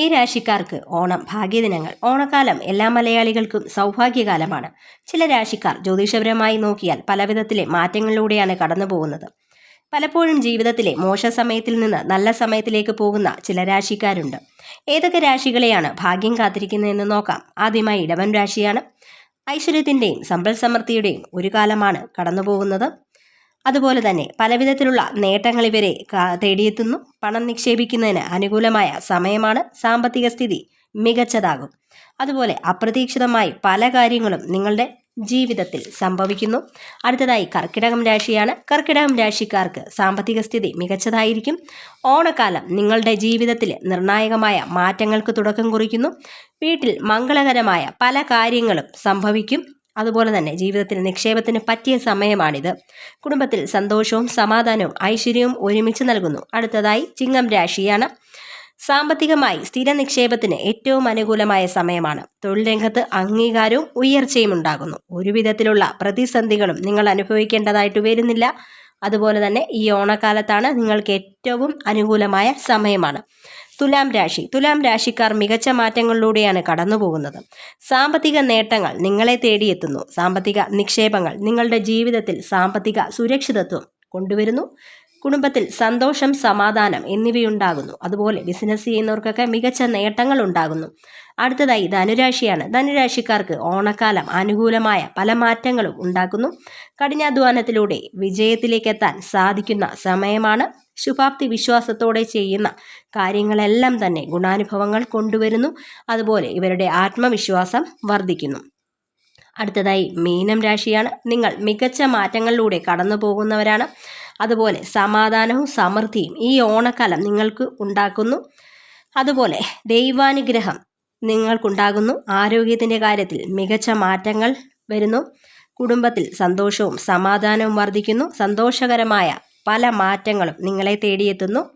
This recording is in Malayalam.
ഈ രാശിക്കാർക്ക് ഓണം ഭാഗ്യദിനങ്ങൾ ഓണക്കാലം എല്ലാ മലയാളികൾക്കും സൗഭാഗ്യകാലമാണ്. ചില രാശിക്കാർ ജ്യോതിഷപരമായി നോക്കിയാൽ പലവിധത്തിലെ മാറ്റങ്ങളിലൂടെയാണ് കടന്നു പോകുന്നത് പലപ്പോഴും ജീവിതത്തിലെ മോശ സമയത്തിൽ നിന്ന് നല്ല സമയത്തിലേക്ക് പോകുന്ന ചില രാശിക്കാരുണ്ട്. ഏതൊക്കെ രാശികളെയാണ് ഭാഗ്യം കാത്തിരിക്കുന്നതെന്ന് നോക്കാം. ആദ്യമായി ഇടവൻ രാശിയാണ്. ഐശ്വര്യത്തിന്റെയും സമ്പൽ സമൃദ്ധിയുടെയും ഒരു കാലമാണ് കടന്നു പോകുന്നത് അതുപോലെ തന്നെ പലവിധത്തിലുള്ള നേട്ടങ്ങൾ ഇവരെ തേടിയെത്തുന്നു. പണം നിക്ഷേപിക്കുന്നതിന് അനുകൂലമായ സമയമാണ് സാമ്പത്തിക സ്ഥിതി മികച്ചതാകും. അതുപോലെ അപ്രതീക്ഷിതമായി പല കാര്യങ്ങളും നിങ്ങളുടെ ജീവിതത്തിൽ സംഭവിക്കുന്നു. അടുത്തതായി കർക്കിടകം രാശിയാണ്. കർക്കിടകം രാശിക്കാർക്ക് സാമ്പത്തിക സ്ഥിതി മികച്ചതായിരിക്കും. ഓണക്കാലം നിങ്ങളുടെ ജീവിതത്തിൽ നിർണായകമായ മാറ്റങ്ങൾക്ക് തുടക്കം കുറിക്കുന്നു. വീട്ടിൽ മംഗളകരമായ പല കാര്യങ്ങളും സംഭവിക്കും. അതുപോലെ തന്നെ ജീവിതത്തിൽ നിക്ഷേപത്തിന് പറ്റിയ സമയമാണിത്. കുടുംബത്തിൽ സന്തോഷവും സമാധാനവും ഐശ്വര്യവും ഒരുമിച്ച് നൽകുന്നു. അടുത്തതായി ചിങ്ങം രാശിയാണ്. സാമ്പത്തികമായി സ്ഥിര നിക്ഷേപത്തിന് ഏറ്റവും അനുകൂലമായ സമയമാണ്. തൊഴിൽ രംഗത്ത് അംഗീകാരവും ഉയർച്ചയും ഉണ്ടാകുന്നു. ഒരുവിധത്തിലുള്ള പ്രതിസന്ധികളും നിങ്ങൾ അനുഭവിക്കേണ്ടതായിട്ട് വരുന്നില്ല. അതുപോലെ തന്നെ ഈ ഓണക്കാലത്താണ് നിങ്ങൾക്ക് ഏറ്റവും അനുകൂലമായ സമയമാണ്. തുലാം രാശി. തുലാം രാശിക്കാർ മികച്ച മാറ്റങ്ങളിലൂടെയാണ് കടന്നുപോകുന്നത്. സാമ്പത്തിക നേട്ടങ്ങൾ നിങ്ങളെ തേടിയെത്തുന്നു. സാമ്പത്തിക നിക്ഷേപങ്ങൾ നിങ്ങളുടെ ജീവിതത്തിൽ സാമ്പത്തിക സുരക്ഷിതത്വം കൊണ്ടുവരുന്നു. കുടുംബത്തിൽ സന്തോഷം സമാധാനം എന്നിവയുണ്ടാകുന്നു. അതുപോലെ ബിസിനസ് ചെയ്യുന്നവർക്കൊക്കെ മികച്ച നേട്ടങ്ങൾ ഉണ്ടാകുന്നു അടുത്തതായി ധനുരാശിയാണ്. ധനുരാശിക്കാർക്ക് ഓണക്കാലം അനുകൂലമായ പല മാറ്റങ്ങളും ഉണ്ടാക്കുന്നു. കഠിനാധ്വാനത്തിലൂടെ വിജയത്തിലേക്ക് എത്താൻ സാധിക്കുന്ന സമയമാണ്. ശുഭാപ്തി വിശ്വാസത്തോടെ ചെയ്യുന്ന കാര്യങ്ങളെല്ലാം തന്നെ ഗുണാനുഭവങ്ങൾ കൊണ്ടുവരുന്നു. അതുപോലെ ഇവരുടെ ആത്മവിശ്വാസം വർദ്ധിക്കുന്നു. അടുത്തതായി മീനം രാശിയാണ്. നിങ്ങൾ മികച്ച മാറ്റങ്ങളിലൂടെ കടന്നു പോകുന്നവരാണ് അതുപോലെ സമാധാനവും സമൃദ്ധിയും ഈ ഓണക്കാലം നിങ്ങൾക്ക് ഉണ്ടാക്കുന്നു. അതുപോലെ ദൈവാനുഗ്രഹം നിങ്ങൾക്കുണ്ടാകുന്നു. ആരോഗ്യത്തിന്റെ കാര്യത്തിൽ മികച്ച മാറ്റങ്ങൾ വരുന്നു. കുടുംബത്തിൽ സന്തോഷവും സമാധാനവും വർദ്ധിക്കുന്നു. സന്തോഷകരമായ പല മാറ്റങ്ങളും നിങ്ങളെ തേടിയെത്തുന്നു.